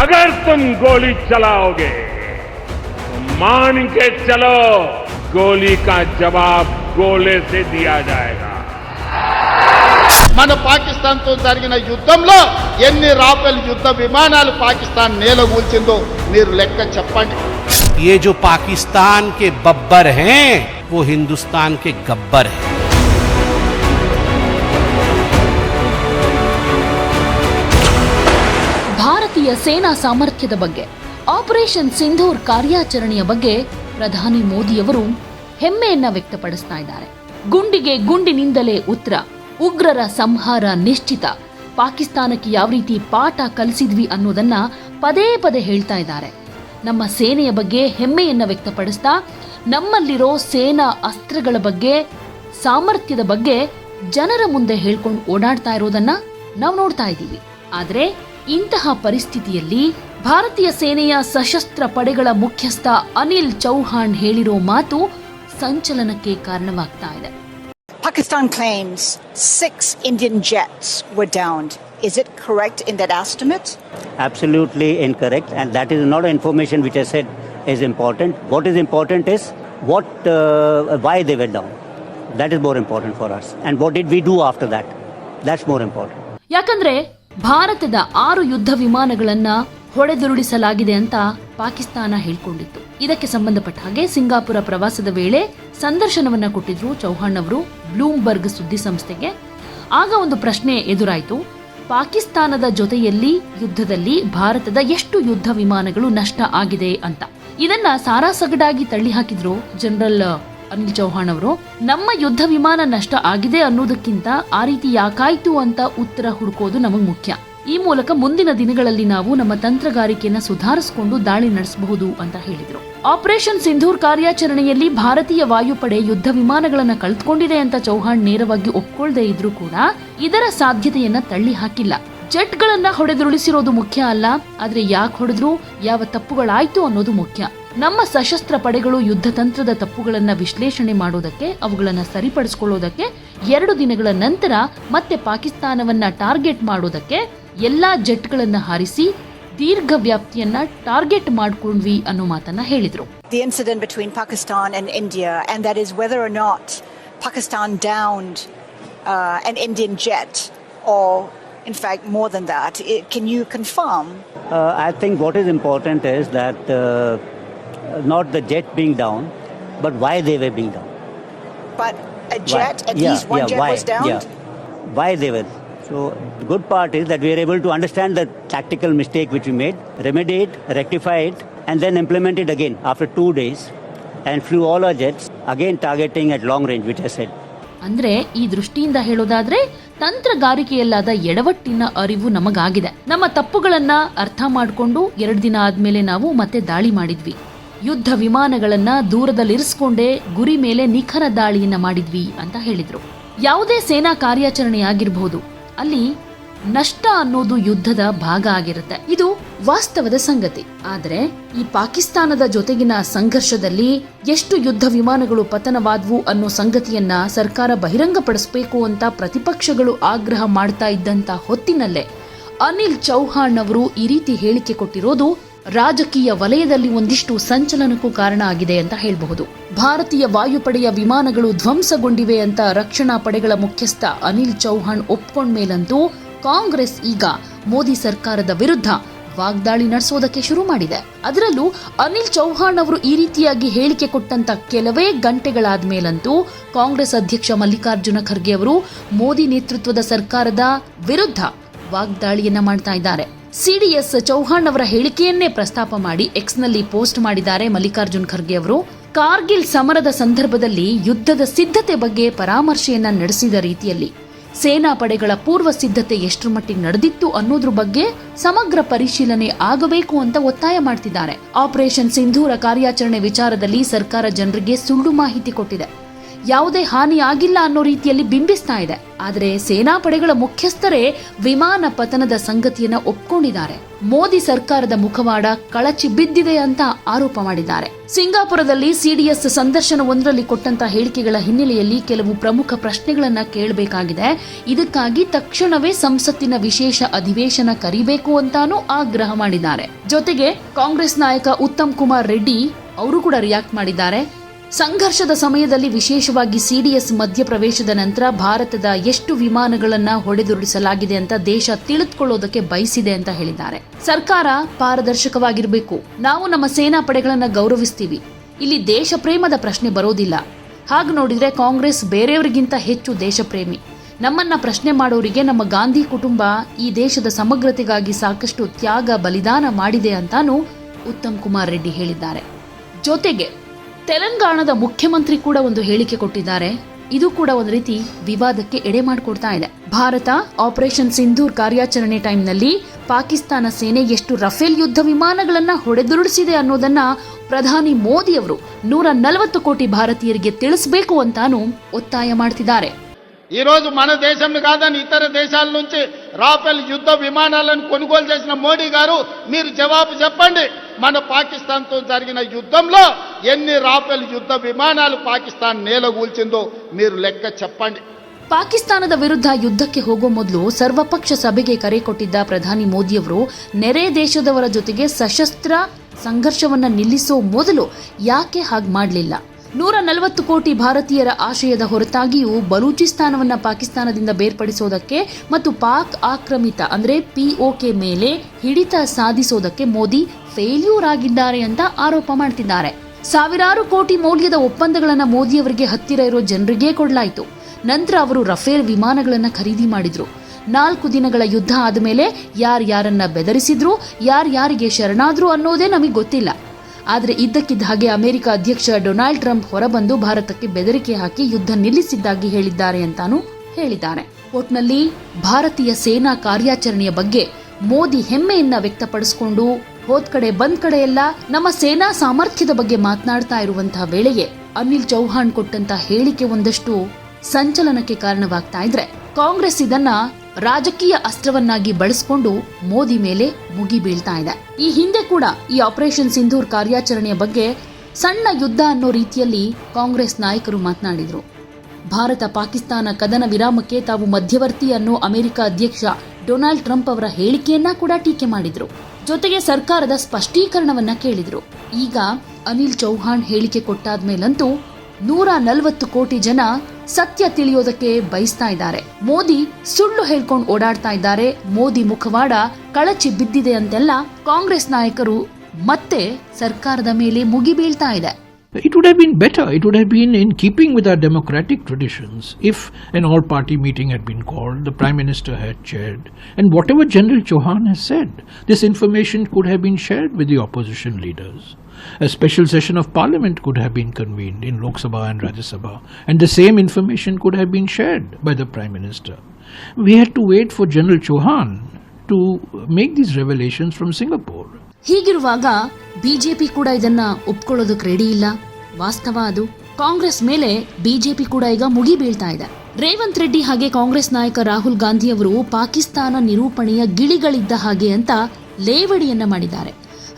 अगर तुम गोली चलाओगे तो मान के चलो गोली का जवाब गोले से दिया जाएगा మన పాకిస్తాన్తో జరిగిన యుద్ధంలో ఎన్ని రాఫెల్ యుద్ధ విమానాలు పాకిస్తాన్ నేలగూల్చిందో మీరు లెక్క చెప్పండి ये जो पाकिस्तान के बब्बर हैं वो हिंदुस्तान के गब्बर हैं ಸೇನಾ ಸಾಮರ್ಥ್ಯದ ಬಗ್ಗೆ. ಆಪರೇಷನ್ ಸಿಂಧೂರ್ ಕಾರ್ಯಾಚರಣೆಯ ಬಗ್ಗೆ ಪ್ರಧಾನಿ ಮೋದಿಯವರು ಹೆಮ್ಮೆಯನ್ನ ವ್ಯಕ್ತಪಡಿಸ್ತಾ ಇದ್ದಾರೆ. ಗುಂಡಿಗೆ ಗುಂಡಿನಿಂದಲೇ ಉತ್ತರ. ಉಗ್ರರ ಸಂಹಾರ ನಿಶ್ಚಿತ. ಪಾಕಿಸ್ತಾನಕ್ಕೆ ಯಾವ ರೀತಿ ಪಾಠ ಕಲಿಸಿದ್ವಿ ಅನ್ನೋದನ್ನ ಪದೇ ಪದೇ ಹೇಳ್ತಾ ಇದ್ದಾರೆ. ನಮ್ಮ ಸೇನೆಯ ಬಗ್ಗೆ ಹೆಮ್ಮೆಯನ್ನ ವ್ಯಕ್ತಪಡಿಸ್ತಾ, ನಮ್ಮಲ್ಲಿರೋ ಸೇನಾ ಅಸ್ತ್ರಗಳ ಬಗ್ಗೆ, ಸಾಮರ್ಥ್ಯದ ಬಗ್ಗೆ ಜನರ ಮುಂದೆ ಹೇಳ್ಕೊಂಡು ಓಡಾಡ್ತಾ ಇರೋದನ್ನ ನಾವು ನೋಡ್ತಾ ಇದ್ದೀವಿ. ಆದ್ರೆ ಇಂತಹ ಪರಿಸ್ಥಿತಿಯಲ್ಲಿ ಭಾರತೀಯ ಸೇನೆಯ ಸಶಸ್ತ್ರ ಪಡೆಗಳ ಮುಖ್ಯಸ್ಥ ಅನಿಲ್ ಚೌಹಾಣ್ ಹೇಳಿರೋ ಮಾತು ಸಂಚಲನಕ್ಕೆ ಕಾರಣವಾಗ್ತಾ ಇದೆ Pakistan claims six Indian jets were downed. Is it correct in that estimate? absolutely incorrect, and that is not information which I said is important. What is important is what, uh, why they were down. That is more important for us. And what did we do after that? That's more important. ಯಾಕಂದ್ರೆ ಭಾರತದ ಆರು ಯುದ್ಧ ವಿಮಾನಗಳನ್ನ ಹೊಡೆದುರುಳಿಸಲಾಗಿದೆ ಅಂತ ಪಾಕಿಸ್ತಾನ ಹೇಳ್ಕೊಂಡಿತ್ತು. ಇದಕ್ಕೆ ಸಂಬಂಧಪಟ್ಟ ಹಾಗೆ Singapore ಪ್ರವಾಸದ ವೇಳೆ ಸಂದರ್ಶನವನ್ನ ಕೊಟ್ಟಿದ್ರು ಚೌಹಾಣ್ ಅವರು ಬ್ಲೂಮ್ಬರ್ಗ್ ಸುದ್ದಿ ಸಂಸ್ಥೆಗೆ. ಆಗ ಒಂದು ಪ್ರಶ್ನೆ ಎದುರಾಯಿತು. ಪಾಕಿಸ್ತಾನದ ಜೊತೆಯಲ್ಲಿ ಯುದ್ಧದಲ್ಲಿ ಭಾರತದ ಎಷ್ಟು ಯುದ್ಧ ವಿಮಾನಗಳು ನಷ್ಟ ಆಗಿದೆ ಅಂತ. ಇದನ್ನ ಸಾರಾಸಗಡಾಗಿ ತಳ್ಳಿ ಹಾಕಿದ್ರು ಜನರಲ್ ಅನಿಲ್ ಚೌಹಾಣ್ ಅವರು, ನಮ್ಮ ಯುದ್ಧ ವಿಮಾನ ನಷ್ಟ ಆಗಿದೆ ಅನ್ನೋದಕ್ಕಿಂತ ಆ ರೀತಿ ಯಾಕಾಯ್ತು ಅಂತ ಉತ್ತರ ಹುಡುಕೋದು ನಮಗೆ ಮುಖ್ಯ. ಈ ಮೂಲಕ ಮುಂದಿನ ದಿನಗಳಲ್ಲಿ ನಾವು ನಮ್ಮ ತಂತ್ರಗಾರಿಕೆಯನ್ನು ಸುಧಾರಿಸಿಕೊಂಡು ದಾಳಿ ನಡೆಸಬಹುದು ಅಂತ ಹೇಳಿದರು. ಆಪರೇಷನ್ ಸಿಂಧೂರ್ ಕಾರ್ಯಾಚರಣೆಯಲ್ಲಿ ಭಾರತೀಯ ವಾಯುಪಡೆ ಯುದ್ಧ ವಿಮಾನಗಳನ್ನು ಕಳೆದುಕೊಂಡಿದೆ ಅಂತ ಚೌಹಾಣ್ ನೇರವಾಗಿ ಒಪ್ಕೊಳ್ದೇ ಇದ್ರೂ ಕೂಡ ಇದರ ಸಾಧ್ಯತೆಯನ್ನ ತಳ್ಳಿ ಹಾಕಿಲ್ಲ. ಜೆಟ್ಗಳನ್ನ ಹೊಡೆದುರುಳಿಸಿರೋದು ಮುಖ್ಯ ಅಲ್ಲ, ಆದ್ರೆ ಯಾಕೆ ಹೊಡೆದ್ರು, ಯಾವ ತಪ್ಪುಗಳಾಯ್ತು ಅನ್ನೋದು ಮುಖ್ಯ. ನಮ್ಮ ಸಶಸ್ತ್ರ ಪಡೆಗಳು ಯುದ್ಧ ತಂತ್ರದ ತಪ್ಪುಗಳನ್ನು ವಿಶ್ಲೇಷಣೆ ಮಾಡೋದಕ್ಕೆ ಅವುಗಳನ್ನು ಸರಿಪಡಿಸಿಕೊಳ್ಳೋದಕ್ಕೆ ಎರಡು ದಿನಗಳ ನಂತರ ಮತ್ತೆ ಪಾಕಿಸ್ತಾನವನ್ನ ಟಾರ್ಗೆಟ್ ಮಾಡೋದಕ್ಕೆ ಎಲ್ಲಾ ಜೆಟ್ಗಳನ್ನು ಹಾರಿಸಿ ದೀರ್ಘ ವ್ಯಾಪ್ತಿಯನ್ನ ಟಾರ್ಗೆಟ್ ಮಾಡ್ಕೊಂಡ್ವಿ ಅನ್ನೋ ಮಾತನ್ನ ಹೇಳಿದ್ರು The incident between Pakistan and India, and that is whether or not Pakistan downed uh, an Indian jet, or in fact more than that. It, can you confirm? Uh, I think what is important is that uh, not the jet being down, but why they were being down. But a jet, Why? at Yeah, least one yeah, jet why? was down? Yeah. Why they were. So the good part is that we are able to understand the tactical mistake which we made, remedy it, rectify it, and then implement it again after two days, and flew all our jets again targeting at long range, which I said. ಅಂದ್ರೆ ಈ ದೃಷ್ಟಿಯಿಂದ ಹೇಳೋದಾದ್ರೆ ತಂತ್ರಗಾರಿಕೆಯಲ್ಲಾದ ಎಡವಟ್ಟಿನ ಅರಿವು ನಮಗಾಗಿದೆ ನಮ್ಮ ತಪ್ಪುಗಳನ್ನ ಅರ್ಥ ಮಾಡಿಕೊಂಡು ಎರಡು ದಿನ ಆದ್ಮೇಲೆ ನಾವು ಮತ್ತೆ ದಾಳಿ ಮಾಡಿದ್ವಿ ಯುದ್ಧ ವಿಮಾನಗಳನ್ನ ದೂರದಲ್ಲಿರಿಸ್ಕೊಂಡೇ ಗುರಿ ಮೇಲೆ ನಿಖರ ದಾಳಿಯನ್ನ ಮಾಡಿದ್ವಿ ಅಂತ ಹೇಳಿದ್ರು. ಯಾವುದೇ ಸೇನಾ ಕಾರ್ಯಾಚರಣೆ ಆಗಿರಬಹುದು ಅಲ್ಲಿ ನಷ್ಟ ಅನ್ನೋದು ಯುದ್ಧದ ಭಾಗ ಆಗಿರುತ್ತೆ. ಇದು ವಾಸ್ತವದ ಸಂಗತಿ. ಆದರೆ ಈ ಪಾಕಿಸ್ತಾನದ ಜೊತೆಗಿನ ಸಂಘರ್ಷದಲ್ಲಿ ಎಷ್ಟು ಯುದ್ಧ ವಿಮಾನಗಳು ಪತನವಾದ್ವು ಅನ್ನೋ ಸಂಗತಿಯನ್ನ ಸರ್ಕಾರ ಬಹಿರಂಗಪಡಿಸಬೇಕು ಅಂತ ಪ್ರತಿಪಕ್ಷಗಳು ಆಗ್ರಹ ಮಾಡ್ತಾ ಇದ್ದಂತ ಹೊತ್ತಿನಲ್ಲೇ ಅನಿಲ್ ಚೌಹಾಣ್ ಅವರು ಈ ರೀತಿ ಹೇಳಿಕೆ ಕೊಟ್ಟಿರೋದು ರಾಜಕೀಯ ವಲಯದಲ್ಲಿ ಒಂದಿಷ್ಟು ಸಂಚಲನಕ್ಕೂ ಕಾರಣ ಆಗಿದೆ ಅಂತ ಹೇಳಬಹುದು. ಭಾರತೀಯ ವಾಯುಪಡೆಯ ವಿಮಾನಗಳು ಧ್ವಂಸಗೊಂಡಿವೆ ಅಂತ ರಕ್ಷಣಾ ಪಡೆಗಳ ಮುಖ್ಯಸ್ಥ ಅನಿಲ್ ಚೌಹಾಣ್ ಒಪ್ಕೊಂಡ್ಮೇಲಂತೂ ಕಾಂಗ್ರೆಸ್ ಈಗ ಮೋದಿ ಸರ್ಕಾರದ ವಿರುದ್ಧ ವಾಗ್ದಾಳಿ ನಡೆಸೋದಕ್ಕೆ ಶುರು ಮಾಡಿದೆ. ಅದರಲ್ಲೂ ಅನಿಲ್ ಚೌಹಾಣ್ ಅವರು ಈ ರೀತಿಯಾಗಿ ಹೇಳಿಕೆ ಕೊಟ್ಟಂತ ಕೆಲವೇ ಗಂಟೆಗಳಾದ ಮೇಲಂತೂ ಕಾಂಗ್ರೆಸ್ ಅಧ್ಯಕ್ಷ ಮಲ್ಲಿಕಾರ್ಜುನ ಖರ್ಗೆ ಅವರು ಮೋದಿ ನೇತೃತ್ವದ ಸರ್ಕಾರದ ವಿರುದ್ಧ ವಾಗ್ದಾಳಿಯನ್ನ ಮಾಡ್ತಾ ಇದ್ದಾರೆ. ಸಿಡಿಎಸ್ ಚೌಹಾಣ್ ಅವರ ಹೇಳಿಕೆಯನ್ನೇ ಪ್ರಸ್ತಾಪ ಮಾಡಿ ಎಕ್ಸ್ನಲ್ಲಿ ಪೋಸ್ಟ್ ಮಾಡಿದ್ದಾರೆ ಮಲ್ಲಿಕಾರ್ಜುನ್ ಖರ್ಗೆ ಅವರು. ಕಾರ್ಗಿಲ್ ಸಮರದ ಸಂದರ್ಭದಲ್ಲಿ ಯುದ್ಧದ ಸಿದ್ಧತೆ ಬಗ್ಗೆ ಪರಾಮರ್ಶೆಯನ್ನ ನಡೆಸಿದ ರೀತಿಯಲ್ಲಿ ಸೇನಾ ಪಡೆಗಳ ಪೂರ್ವ ಸಿದ್ಧತೆ ಎಷ್ಟರ ಮಟ್ಟಿಗೆ ನಡೆದಿತ್ತು ಅನ್ನೋದ್ರ ಬಗ್ಗೆ ಸಮಗ್ರ ಪರಿಶೀಲನೆ ಆಗಬೇಕು ಅಂತ ಒತ್ತಾಯ ಮಾಡ್ತಿದ್ದಾರೆ. ಆಪರೇಷನ್ ಸಿಂಧೂರ ಕಾರ್ಯಾಚರಣೆ ವಿಚಾರದಲ್ಲಿ ಸರ್ಕಾರ ಜನರಿಗೆ ಸುಳ್ಳು ಮಾಹಿತಿ ಕೊಟ್ಟಿದೆ. ಯಾವುದೇ ಹಾನಿ ಆಗಿಲ್ಲ ಅನ್ನೋ ರೀತಿಯಲ್ಲಿ ಬಿಂಬಿಸ್ತಾ ಇದೆ. ಆದರೆ ಸೇನಾಪಡೆಗಳ ಮುಖ್ಯಸ್ಥರೇ ವಿಮಾನ ಪತನದ ಸಂಗತಿಯನ್ನ ಒಪ್ಕೊಂಡಿದ್ದಾರೆ. ಮೋದಿ ಸರ್ಕಾರದ ಮುಖವಾಡ ಕಳಚಿ ಬಿದ್ದಿದೆ ಅಂತ ಆರೋಪ ಮಾಡಿದ್ದಾರೆ. ಸಿಂಗಾಪುರದಲ್ಲಿ ಸಿಡಿಎಸ್ ಸಂದರ್ಶನವೊಂದರಲ್ಲಿ ಕೊಟ್ಟಂತ ಹೇಳಿಕೆಗಳ ಹಿನ್ನೆಲೆಯಲ್ಲಿ ಕೆಲವು ಪ್ರಮುಖ ಪ್ರಶ್ನೆಗಳನ್ನ ಕೇಳಬೇಕಾಗಿದೆ. ಇದಕ್ಕಾಗಿ ತಕ್ಷಣವೇ ಸಂಸತ್ತಿನ ವಿಶೇಷ ಅಧಿವೇಶನ ಕರಿಬೇಕು ಅಂತಾನೂ ಆಗ್ರಹ ಮಾಡಿದ್ದಾರೆ. ಜೊತೆಗೆ ಕಾಂಗ್ರೆಸ್ ನಾಯಕ ಉತ್ತಮ್ ಕುಮಾರ್ ರೆಡ್ಡಿ, ಅವರು ಕೂಡ ರಿಯಾಕ್ಟ್ ಮಾಡಿದ್ದಾರೆ. ಸಂಘರ್ಷದ ಸಮಯದಲ್ಲಿ ವಿಶೇಷವಾಗಿ ಸಿಡಿಎಸ್ ಮಧ್ಯಪ್ರವೇಶದ ನಂತರ ಭಾರತದ ಎಷ್ಟು ವಿಮಾನಗಳನ್ನ ಹೊಡೆದುರುಳಿಸಲಾಗಿದೆ ಅಂತ ದೇಶ ತಿಳಿದುಕೊಳ್ಳೋದಕ್ಕೆ ಬಯಸಿದೆ ಅಂತ ಹೇಳಿದ್ದಾರೆ. ಸರ್ಕಾರ ಪಾರದರ್ಶಕವಾಗಿರಬೇಕು. ನಾವು ನಮ್ಮ ಸೇನಾ ಪಡೆಗಳನ್ನ ಗೌರವಿಸ್ತೀವಿ. ಇಲ್ಲಿ ದೇಶ ಪ್ರೇಮದ ಪ್ರಶ್ನೆ ಬರೋದಿಲ್ಲ. ಹಾಗೆ ನೋಡಿದ್ರೆ ಕಾಂಗ್ರೆಸ್ ಬೇರೆಯವರಿಗಿಂತ ಹೆಚ್ಚು ದೇಶಪ್ರೇಮಿ. ನಮ್ಮನ್ನ ಪ್ರಶ್ನೆ ಮಾಡೋರಿಗೆ ನಮ್ಮ ಗಾಂಧಿ ಕುಟುಂಬ ಈ ದೇಶದ ಸಮಗ್ರತೆಗಾಗಿ ಸಾಕಷ್ಟು ತ್ಯಾಗ ಬಲಿದಾನ ಮಾಡಿದೆ ಅಂತಾನೂ ಉತ್ತಮ್ ಕುಮಾರ್ ರೆಡ್ಡಿ ಹೇಳಿದ್ದಾರೆ. ಜೊತೆಗೆ ತೆಲಂಗಾಣದ ಮುಖ್ಯಮಂತ್ರಿ ಕೂಡ ಒಂದು ಹೇಳಿಕೆ ಕೊಟ್ಟಿದ್ದಾರೆ. ಇದು ಕೂಡ ಒಂದು ರೀತಿ ವಿವಾದಕ್ಕೆ ಎಡೆ ಮಾಡಿಕೊಡ್ತಾ ಇದೆ. ಭಾರತ ಆಪರೇಷನ್ ಸಿಂಧೂರ್ ಕಾರ್ಯಾಚರಣೆ ಟೈಮ್ನಲ್ಲಿ ಪಾಕಿಸ್ತಾನ ಸೇನೆ ಎಷ್ಟು ರಫೇಲ್ ಯುದ್ಧ ವಿಮಾನಗಳನ್ನು ಹೊಡೆದುರುಳಿಸಿದೆ ಅನ್ನೋದನ್ನ ಪ್ರಧಾನಿ ಮೋದಿಯವರು ನೂರ ನಲವತ್ತು ಕೋಟಿ ಭಾರತೀಯರಿಗೆ ತಿಳಿಸಬೇಕು ಅಂತಾನೂ ಒತ್ತಾಯ ಮಾಡ್ತಿದ್ದಾರೆ. ఈ రోజు మన దేశం కాదని ఇతర దేశాల నుంచి రాఫెల్ యుద్ధ విమానాలను కొనుగోలు చేసిన మోడీ గారు మీరు జవాబు చెప్పండి మన పాకిస్తాన్తో జరిగిన యుద్ధంలో ఎన్ని రాఫెల్ యుద్ధ విమానాలు పాకిస్తాన్ నేలగూల్చిందో మీరు లెక్క చెప్పండి ಪಾಕಿಸ್ತಾನದ ವಿರುದ್ಧ ಯುದ್ಧಕ್ಕೆ ಹೋಗೋ ಮೊದಲು ಸರ್ವಪಕ್ಷ ಸಭೆಗೆ ಕರೆ ಕೊಟ್ಟಿದ್ದ ಪ್ರಧಾನಿ ಮೋದಿಯವರು ನೆರೆ ದೇಶದವರ ಜೊತೆಗೆ ಸಶಸ್ತ್ರ ಸಂಘರ್ಷವನ್ನ ನಿಲ್ಲಿಸೋ ಮೊದಲು ಯಾಕೆ ಹಾಗೆ ಮಾಡಲಿಲ್ಲ ನೂರ ನಲವತ್ತು ಕೋಟಿ ಭಾರತೀಯರ ಆಶಯದ ಹೊರತಾಗಿಯೂ ಬಲೂಚಿಸ್ತಾನವನ್ನು ಪಾಕಿಸ್ತಾನದಿಂದ ಬೇರ್ಪಡಿಸೋದಕ್ಕೆ ಮತ್ತು ಪಾಕ್ ಆಕ್ರಮಿತ, ಅಂದರೆ ಪಿಒಕೆ ಮೇಲೆ ಹಿಡಿತ ಸಾಧಿಸೋದಕ್ಕೆ ಮೋದಿ ಫೇಲ್ಯೂರ್ ಆಗಿದ್ದಾರೆ ಅಂತ ಆರೋಪ ಮಾಡ್ತಿದ್ದಾರೆ. ಸಾವಿರಾರು ಕೋಟಿ ಮೌಲ್ಯದ ಒಪ್ಪಂದಗಳನ್ನು ಮೋದಿಯವರಿಗೆ ಹತ್ತಿರ ಇರೋ ಜನರಿಗೆ ಕೊಡಲಾಯಿತು. ನಂತರ ಅವರು ರಫೇಲ್ ವಿಮಾನಗಳನ್ನು ಖರೀದಿ ಮಾಡಿದರು. ನಾಲ್ಕು ದಿನಗಳ ಯುದ್ಧ ಆದಮೇಲೆ ಯಾರ್ಯಾರನ್ನ ಬೆದರಿಸಿದ್ರು, ಯಾರ್ಯಾರಿಗೆ ಶರಣಾದ್ರು ಅನ್ನೋದೇ ನಮಗೆ ಗೊತ್ತಿಲ್ಲ. ಆದರೆ ಇದ್ದಕ್ಕಿದ್ದ ಹಾಗೆ ಅಮೆರಿಕ ಅಧ್ಯಕ್ಷ ಡೊನಾಲ್ಡ್ ಟ್ರಂಪ್ ಹೊರಬಂದು ಭಾರತಕ್ಕೆ ಬೆದರಿಕೆ ಹಾಕಿ ಯುದ್ಧ ನಿಲ್ಲಿಸಿದ್ದಾಗಿ ಹೇಳಿದ್ದಾರೆ ಅಂತಾನೂ ಹೇಳಿದ್ದಾರೆ ಒಟ್ನಲ್ಲಿ ಭಾರತೀಯ ಸೇನಾ ಕಾರ್ಯಾಚರಣೆಯ ಬಗ್ಗೆ ಮೋದಿ ಹೆಮ್ಮೆಯನ್ನ ವ್ಯಕ್ತಪಡಿಸಿಕೊಂಡು, ಹೋದ್ ಕಡೆ ಬಂದ್ ಕಡೆ ಎಲ್ಲ ನಮ್ಮ ಸೇನಾ ಸಾಮರ್ಥ್ಯದ ಬಗ್ಗೆ ಮಾತನಾಡ್ತಾ ಇರುವಂತಹ ವೇಳೆಗೆ ಅನಿಲ್ ಚೌಹಾಣ್ ಕೊಟ್ಟಂತ ಹೇಳಿಕೆ ಒಂದಷ್ಟು ಸಂಚಲನಕ್ಕೆ ಕಾರಣವಾಗ್ತಾ ಇದ್ರೆ ಕಾಂಗ್ರೆಸ್ ಇದನ್ನ ರಾಜಕೀಯ ಅಸ್ತ್ರವನ್ನಾಗಿ ಬಳಸಿಕೊಂಡು ಮೋದಿ ಮೇಲೆ ಮುಗಿ ಬೀಳ್ತಾ ಇದೆ. ಈ ಹಿಂದೆ ಕೂಡ ಈ ಆಪರೇಷನ್ ಸಿಂಧೂರ್ ಕಾರ್ಯಾಚರಣೆಯ ಬಗ್ಗೆ ಸಣ್ಣ ಯುದ್ಧ ಅನ್ನೋ ರೀತಿಯಲ್ಲಿ ಕಾಂಗ್ರೆಸ್ ನಾಯಕರು ಮಾತನಾಡಿದ್ರು. ಭಾರತ ಪಾಕಿಸ್ತಾನ ಕದನ ವಿರಾಮಕ್ಕೆ ತಾವು ಮಧ್ಯವರ್ತಿ ಅನ್ನೋ ಅಮೆರಿಕ ಅಧ್ಯಕ್ಷ ಡೊನಾಲ್ಡ್ ಟ್ರಂಪ್ ಅವರ ಹೇಳಿಕೆಯನ್ನ ಕೂಡ ಟೀಕೆ ಮಾಡಿದ್ರು. ಜೊತೆಗೆ ಸರ್ಕಾರದ ಸ್ಪಷ್ಟೀಕರಣವನ್ನ ಕೇಳಿದ್ರು. ಈಗ ಅನಿಲ್ ಚೌಹಾಣ್ ಹೇಳಿಕೆ ಕೊಟ್ಟಾದ್ಮೇಲಂತೂ ನೂರ ನಲವತ್ತು ಕೋಟಿ ಜನ ಸತ್ಯ ತಿಳಿಯೋದಕ್ಕೆ ಬಯಸ್ತಾ ಇದ್ದಾರೆ ಮೋದಿ ಸುಳ್ಳು ಹೇಳ್ಕೊಂಡು ಓಡಾಡ್ತಾ ಇದ್ದಾರೆ ಮೋದಿ ಮುಖವಾಡ ಕಳಚಿ ಬಿದ್ದಿದೆ ಅಂತೆಲ್ಲ ಕಾಂಗ್ರೆಸ್ ನಾಯಕರು ಮತ್ತೆ ಸರ್ಕಾರದ ಮೇಲೆ ಮುಗಿಬೀಳ್ತಾ ಇದೆ It would have been better, it would have been in keeping with our democratic traditions if an all party meeting had been called, the Prime Minister had chaired, and whatever General Chauhan has said, this information could have been shared with the opposition leaders. A special session of parliament could have been convened in Lok Sabha and Rajya Sabha, and the same information could have been shared by the Prime Minister. We had to wait for General Chauhan to make these revelations from Singapore. ಹೀಗಿರುವಾಗ BJP ಕೂಡ ಇದನ್ನ ಒಪ್ಕೊಳ್ಳೋದಕ್ಕೆ ready ಇಲ್ಲ ವಾಸ್ತವ ಅದು ಕಾಂಗ್ರೆಸ್ ಮೇಲೆ BJP ಕೂಡ ಈಗ ಮುಗಿ ಬೀಳ್ತಾ ಇದೆ ರೇವಂತ್ ರೆಡ್ಡಿ ಹಾಗೆ ಕಾಂಗ್ರೆಸ್ ನಾಯಕ ರಾಹುಲ್ ಗಾಂಧಿ ಅವರು ಪಾಕಿಸ್ತಾನ ನಿರೂಪಣೆಯ ಗಿಳಿಗಳಿದ್ದ ಹಾಗೆ ಅಂತ ಲೇವಡಿಯನ್ನ ಮಾಡಿದ್ದಾರೆ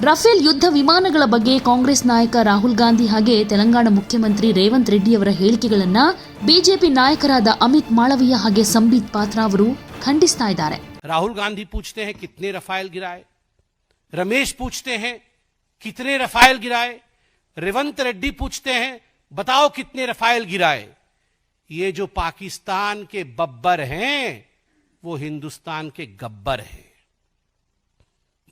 ರಫೇಲ್ ಯುದ್ಧ ವಿಮಾನಗಳ ಬಗ್ಗೆ ಕಾಂಗ್ರೆಸ್ ನಾಯಕ ರಾಹುಲ್ ಗಾಂಧಿ ಹಾಗೆ ತೆಲಂಗಾಣ ಮುಖ್ಯಮಂತ್ರಿ ರೇವಂತ್ ರೆಡ್ಡಿ ಅವರ ಹೇಳಿಕೆಗಳನ್ನ ಬಿಜೆಪಿ ನಾಯಕರಾದ ಅಮಿತ್ ಮಾಳವೀಯ ಹಾಗೆ ಸಂಬಿತ್ ಪಾತ್ರ ಅವರು ಖಂಡಿಸ್ತಾ ಇದ್ದಾರೆ राहुल गांधी पूछते हैं कितने रफाइल गिराए रमेश पूछते हैं कितने रफाइल गिराए रेवंत रेड्डी पूछते हैं बताओ कितने रफाइल गिराए ये जो पाकिस्तान के बब्बर हैं वो हिंदुस्तान के गब्बर हैं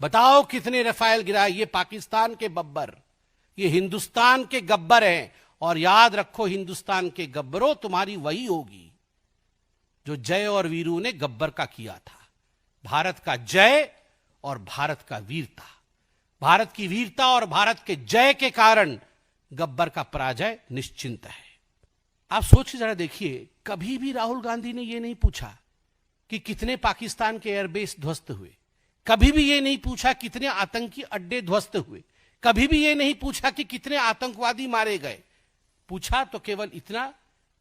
बताओ कितने रफाइल गिराए ये पाकिस्तान के बब्बर। ये हिंदुस्तान के गब्बर हैं। और याद रखो, हिंदुस्तान के गब्बरों, तुम्हारी वही होगी जो जय और वीरू ने गब्बर का किया था। भारत का जय और भारत का वीरता। भारत की वीरता और भारत के जय के कारण गब्बर का पराजय निश्चिंत है। आप सोच जरा, देखिए, कभी भी राहुल गांधी ने यह नहीं पूछा कि कितने पाकिस्तान के एयरबेस ध्वस्त हुए। कभी भी ये नहीं पूछा कितने आतंकी अड्डे ध्वस्त हुए। कभी भी ये नहीं पूछा कि कितने आतंकवादी मारे गए। पूछा तो केवल इतना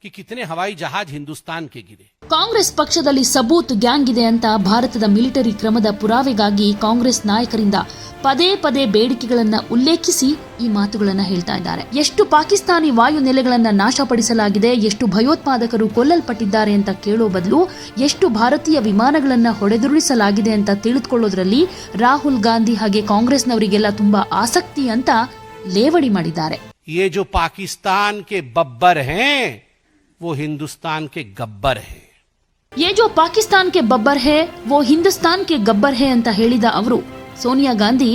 कि कितने हवाई जहाज़ हिंदुस्तान के गिरे। ಕಾಂಗ್ರೆಸ್ ಪಕ್ಷದಲ್ಲಿ ಸಬೂತ್ ಗ್ಯಾಂಗ್ ಇದೆ ಅಂತ ಭಾರತದ ಮಿಲಿಟರಿ ಕ್ರಮದ ಪುರಾವೆಗಾಗಿ ಕಾಂಗ್ರೆಸ್ ನಾಯಕರಿಂದ ಪದೇ ಪದೇ ಬೇಡಿಕೆಗಳನ್ನ ಉಲ್ಲೇಖಿಸಿ ಈ ಮಾತುಗಳನ್ನ ಹೇಳ್ತಾ ಇದ್ದಾರೆ ಎಷ್ಟು ಪಾಕಿಸ್ತಾನಿ ವಾಯು ನೆಲೆಗಳನ್ನ ನಾಶಪಡಿಸಲಾಗಿದೆ ಎಷ್ಟು ಭಯೋತ್ಪಾದಕರು ಕೊಲ್ಲಲ್ಪಟ್ಟಿದ್ದಾರೆ ಅಂತ ಕೇಳೋ ಬದಲು ಎಷ್ಟು ಭಾರತೀಯ ವಿಮಾನಗಳನ್ನ ಹೊಡೆದುರುಳಿಸಲಾಗಿದೆ ಅಂತ ತಿಳಿದುಕೊಳ್ಳೋದ್ರಲ್ಲಿ ರಾಹುಲ್ ಗಾಂಧಿ ಹಾಗೆ ಕಾಂಗ್ರೆಸ್ನವರಿಗೆಲ್ಲ ತುಂಬಾ ಆಸಕ್ತಿ ಅಂತ ಲೇವಡಿ ಮಾಡಿದ್ದಾರೆ ये जो पाकिस्तान के बब्बर हैं वो हिंदुस्तान के गब्बर हैं ಯೇ ಜೋ ಪಾಕಿಸ್ತಾನ್ ಕೆ ಬಬ್ಬರ್ ಹೇ, ವೋ ಹಿಂದೂಸ್ತಾನ್ ಕೆ ಗಬ್ಬರ್ ಹೇ ಅಂತ ಹೇಳಿದ ಅವರು. ಸೋನಿಯಾ ಗಾಂಧಿ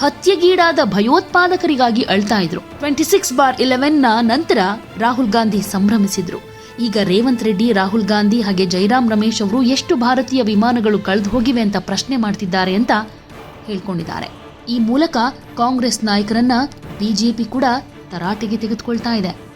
ಹತ್ಯೆಗೀಡಾದ ಭಯೋತ್ಪಾದಕರಿಗಾಗಿ ಅಳ್ತಾ ಇದ್ರು. ಟ್ವೆಂಟಿ ಸಿಕ್ಸ್ ಬಾರ್ ಇಲೆವೆನ್ನ ನಂತರ ರಾಹುಲ್ ಗಾಂಧಿ ಸಂಭ್ರಮಿಸಿದ್ರು. ಈಗ ರೇವಂತ್ ರೆಡ್ಡಿ, ರಾಹುಲ್ ಗಾಂಧಿ ಹಾಗೆ ಜೈರಾಮ್ ರಮೇಶ್ ಅವರು ಎಷ್ಟು ಭಾರತೀಯ ವಿಮಾನಗಳು ಕಳೆದು ಹೋಗಿವೆ ಅಂತ ಪ್ರಶ್ನೆ ಮಾಡ್ತಿದ್ದಾರೆ ಅಂತ ಹೇಳ್ಕೊಂಡಿದ್ದಾರೆ. ಈ ಮೂಲಕ ಕಾಂಗ್ರೆಸ್ ನಾಯಕರನ್ನ ಬಿಜೆಪಿ ಕೂಡ ತರಾಟೆಗೆ ತೆಗೆದುಕೊಳ್ತಾ ಇದೆ.